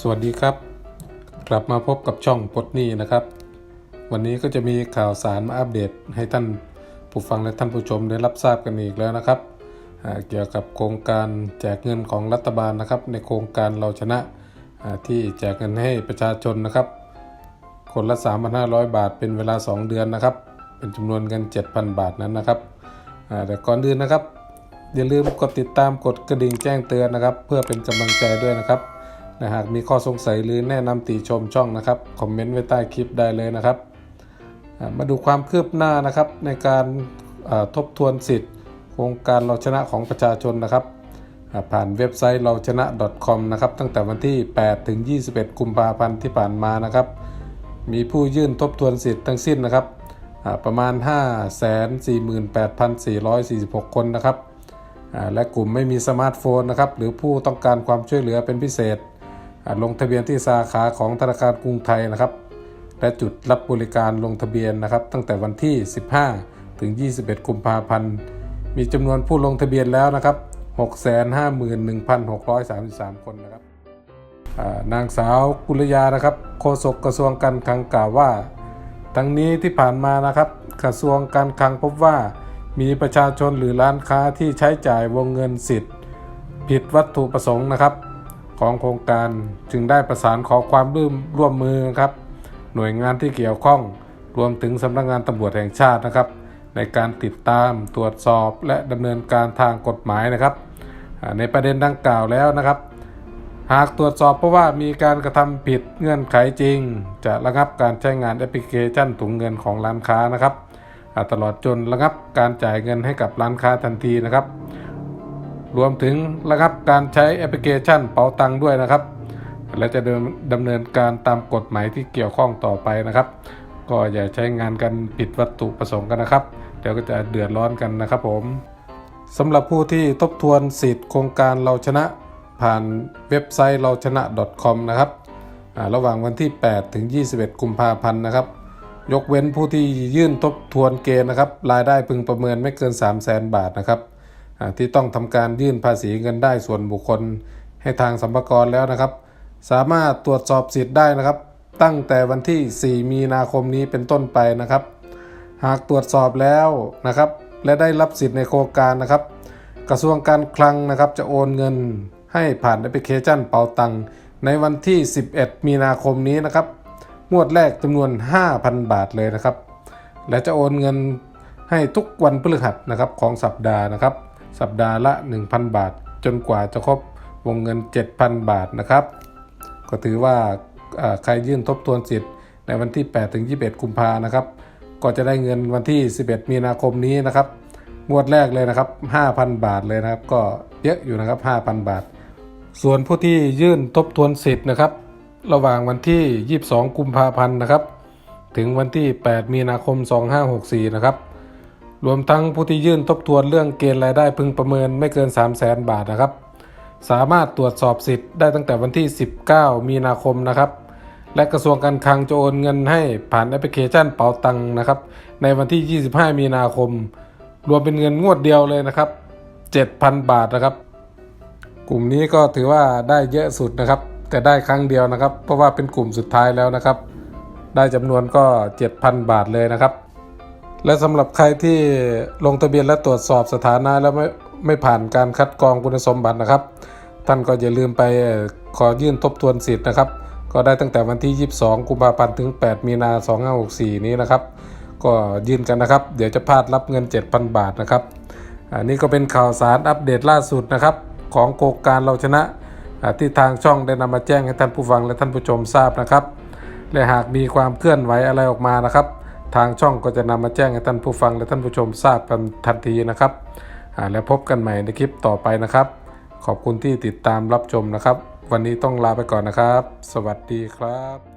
สวัสดีครับ กลับมาพบกับช่องปลดหนี้นะครับ วันนี้ก็จะมีข่าวสารมาอัปเดตให้ท่านผู้ฟังและท่านผู้ชมได้รับทราบกันอีกแล้วนะครับ เกี่ยวกับโครงการแจกเงินของรัฐบาลนะครับ ในโครงการเราชนะที่แจกเงินให้ประชาชนนะครับ คนละ 3,500 บาทเป็นเวลา 2 เดือนนะครับ เป็นจำนวนเงิน 7,000 บาทนั้นนะครับแต่ก่อนอื่นนะครับ อย่าลืมกดติดตามกดกระดิ่งแจ้งเตือนนะครับ เพื่อเป็นกำลังใจด้วยนะครับ และหากมีข้อสงสัยหรือแนะนำติชมช่องนะครับคอมเมนต์ไว้ใต้คลิปได้เลยนะครับ มาดูความคืบหน้านะครับในการทบทวนสิทธิ์ โครงการเราชนะของประชาชนนะครับผ่านเว็บไซต์เราชนะ .com นะครับตั้งแต่วันที่ 8 ถึง 21 กุมภาพันธ์ที่ผ่านมานะครับ มีผู้ยื่นทบทวนสิทธิ์ทั้งสิ้นนะครับอ่าประมาณ 548,446 คนนะครับและกลุ่มไม่มีสมาร์ทโฟนนะครับหรือผู้ต้องการความช่วยเหลือเป็นพิเศษ ลงทะเบียนที่สาขาของธนาคารกรุงไทยนะครับ และจุดรับบริการลงทะเบียนนะครับ ตั้งแต่วันที่ 15 ถึง 21 กุมภาพันธ์ มีจำนวนผู้ลงทะเบียนแล้วนะครับ 651,633 คนนะครับนางสาวกุลยานะครับโฆษกกระทรวงการคลังกล่าวว่า ทั้งนี้ที่ผ่านมานะครับ กระทรวงการคลังพบว่ามีประชาชนหรือร้านค้าที่ใช้จ่ายวงเงินสิทธิ์ ผิดวัตถุประสงค์นะครับ ของโครงการจึงได้ประสานขอความร่วมร่วมมือนะครับ หน่วยงานที่เกี่ยวข้องรวมถึงสำนักงานตำรวจแห่งชาตินะครับ ในการติดตามตรวจสอบและดำเนินการทางกฎหมายนะครับในประเด็นดังกล่าวแล้วนะครับ หากตรวจสอบเพราะว่ามีการกระทำผิดเงื่อนไขจริง จะระงับการใช้งานแอปพลิเคชันถุงเงินของร้านค้านะครับตลอดจนระงับการจ่ายเงินให้กับร้านค้าทันทีนะครับ รวมถึงระงับการใช้แอปพลิเคชันเป๋าตังค์ด้วยนะครับ และจะดำเนินการตามกฎหมายที่เกี่ยวข้องต่อไปนะครับ ก็อย่าใช้งานกันผิดวัตถุประสงค์กันนะครับ เดี๋ยวก็จะเดือดร้อนกันนะครับผมสำหรับผู้ที่ทบทวนสิทธิ์โครงการเราชนะผ่านเว็บไซต์เราชนะ .com นะครับระหว่างวันที่ 8 ถึง 21 กุมภาพันธ์นะครับ ยกเว้นผู้ที่ยื่นทบทวนเกณฑ์นะครับ รายได้พึงประเมินไม่เกิน 3 0 0แสนบาทนะครับ ที่ต้องทำการยื่นภาษีเงินได้ส่วนบุคคล ให้ทางสัมภากระแล้วนะครับ สามารถตรวจสอบสิทธิ์ได้นะครับ ตั้งแต่วันที่ 4 มีนาคมนี้เป็นต้นไปนะครับ หากตรวจสอบแล้วนะครับ และได้รับสิทธิ์ในโครงการนะครับ กระทรวงการคลังนะครับจะโอนเงินให้ผ่านแอปพลิเคชันเป๋าตังในวันที่ 11 มีนาคมนี้นะครับงวดแรกจำนวน 5,000 บาทเลยนะครับ และจะโอนเงินให้ทุกวันพฤหัสนะครับของสัปดาห์นะครับ สัปดาห์ละ 1,000 บาท จนกว่าจะครบวงเงิน 7,000 บาทนะครับ ก็ถือว่าใครยื่นทบทวนสิทธิ์ในวันที่ 8 ถึง 21 กุมภานะครับ ก็จะได้เงินวันที่ 11 มีนาคมนี้นะครับ งวดแรกเลยนะครับ 5,000 บาทเลยนะครับ ก็เยอะอยู่นะครับ 5,000 บาท ส่วนผู้ที่ยื่นทบทวนสิทธิ์นะครับ ระหว่างวันที่ 22 กุมภาพันธ์นะครับ ถึงวันที่ 8 มีนาคม 2564 นะครับ รวมทั้งผู้ที่ยื่นทบทวนเรื่องเกณฑ์รายได้พึงประเมินไม่เกิน 3 0 0แสนบาทนะครับ สามารถตรวจสอบสิทธิ์ได้ตั้งแต่วันที่ 19 มีนาคมนะครับ และกระทรวงการคลังจะโอนเงินให้ผ่านแอปพลิเคชันเป๋าตังค์นะครับ ในวันที่ 25 มีนาคม รวมเป็นเงินงวดเดียวเลยนะครับ 7,000 บาทนะครับ กลุ่มนี้ก็ถือว่าได้เยอะสุดนะครับ แต่ได้ครั้งเดียวนะครับ เพราะว่าเป็นกลุ่มสุดท้ายแล้วนะครับ ได้จำนวนก็ 7,000 บาทเลยนะครับ และสำหรับใครที่ลงทะเบียนและตรวจสอบสถานะแล้วไม่ไม่ผ่านการคัดกรองคุณสมบัตินะครับ ท่านก็อย่าลืมไปขอยื่นทบทวนสิทธิ์นะครับ ก็ได้ตั้งแต่วันที่ 22 กุมภาพันธ์ถึง 8 มีนา 2564 นี้นะครับ ก็ยื่นกันนะครับ เดี๋ยวจะพลาดรับเงิน 7,000 บาทนะครับ อันนี้ก็เป็นข่าวสารอัปเดตล่าสุดนะครับ ของโครงการเราชนะที่ทางช่องได้นำมาแจ้งให้ท่านผู้ฟังและท่านผู้ชมทราบนะครับ และหากมีความเคลื่อนไหวอะไรออกมานะครับ ทางช่องก็จะนำมาแจ้งให้ท่านผู้ฟังและท่านผู้ชมทราบกันทันทีนะครับ แล้วพบกันใหม่ในคลิปต่อไปนะครับ ขอบคุณที่ติดตามรับชมนะครับ วันนี้ต้องลาไปก่อนนะครับ สวัสดีครับ